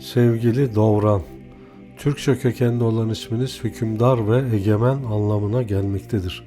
Sevgili Doğran, Türkçe kökenli olan isminiz hükümdar ve egemen anlamına gelmektedir.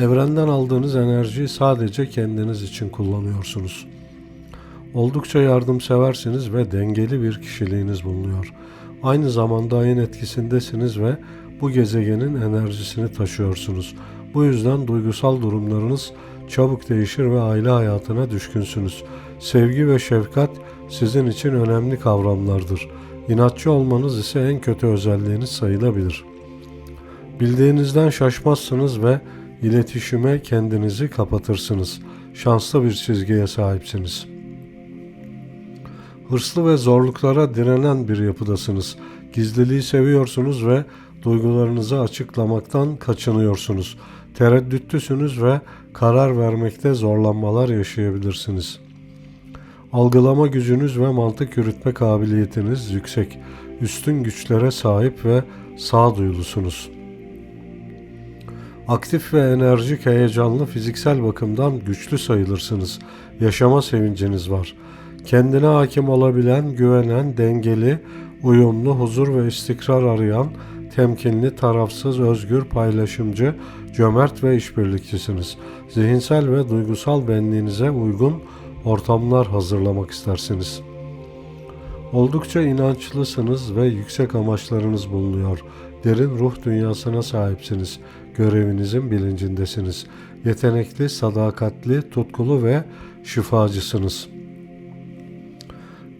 Evrenden aldığınız enerjiyi sadece kendiniz için kullanıyorsunuz. Oldukça yardımseversiniz ve dengeli bir kişiliğiniz bulunuyor. Aynı zamanda ayın etkisindesiniz ve bu gezegenin enerjisini taşıyorsunuz. Bu yüzden duygusal durumlarınız çabuk değişir ve aile hayatına düşkünsünüz. Sevgi ve şefkat sizin için önemli kavramlardır. İnatçı olmanız ise en kötü özelliğiniz sayılabilir. Bildiğinizden şaşmazsınız ve iletişime kendinizi kapatırsınız. Şanslı bir çizgiye sahipsiniz. Hırslı ve zorluklara direnen bir yapıdasınız. Gizliliği seviyorsunuz ve duygularınızı açıklamaktan kaçınıyorsunuz. Tereddütlüsünüz ve karar vermekte zorlanmalar yaşayabilirsiniz. Algılama gücünüz ve mantık yürütme kabiliyetiniz yüksek. Üstün güçlere sahip ve sağduyulusunuz. Aktif ve enerjik, heyecanlı, fiziksel bakımdan güçlü sayılırsınız. Yaşama sevinciniz var. Kendine hakim olabilen, güvenen, dengeli, uyumlu, huzur ve istikrar arayan, temkinli, tarafsız, özgür, paylaşımcı, cömert ve işbirlikçisiniz. Zihinsel ve duygusal benliğinize uygun ortamlar hazırlamak istersiniz. Oldukça inançlısınız ve yüksek amaçlarınız bulunuyor. Derin ruh dünyasına sahipsiniz. Görevinizin bilincindesiniz. Yetenekli, sadakatli, tutkulu ve şifacısınız.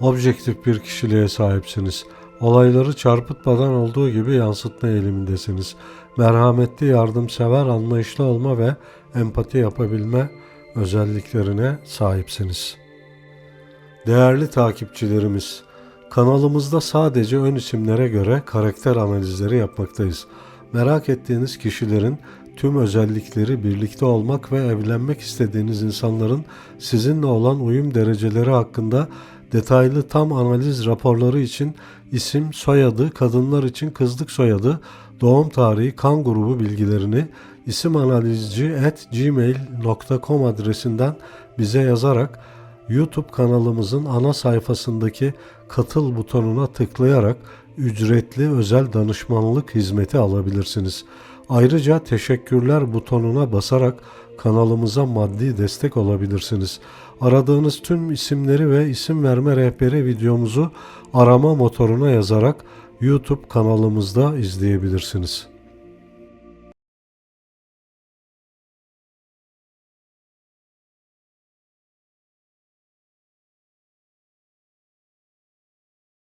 Objektif bir kişiliğe sahipsiniz. Olayları çarpıtmadan olduğu gibi yansıtma eğilimindesiniz. Merhametli, yardımsever, anlayışlı olma ve empati yapabilme özelliklerine sahipsiniz. Değerli takipçilerimiz, kanalımızda sadece ön isimlere göre karakter analizleri yapmaktayız. Merak ettiğiniz kişilerin tüm özellikleri birlikte olmak ve evlenmek istediğiniz insanların sizinle olan uyum dereceleri hakkında detaylı tam analiz raporları için isim, soyadı, kadınlar için kızlık soyadı, doğum tarihi, kan grubu bilgilerini isimanalizci@gmail.com adresinden bize yazarak YouTube kanalımızın ana sayfasındaki katıl butonuna tıklayarak ücretli özel danışmanlık hizmeti alabilirsiniz. Ayrıca teşekkürler butonuna basarak kanalımıza maddi destek olabilirsiniz. Aradığınız tüm isimleri ve isim verme rehberi videomuzu arama motoruna yazarak YouTube kanalımızda izleyebilirsiniz.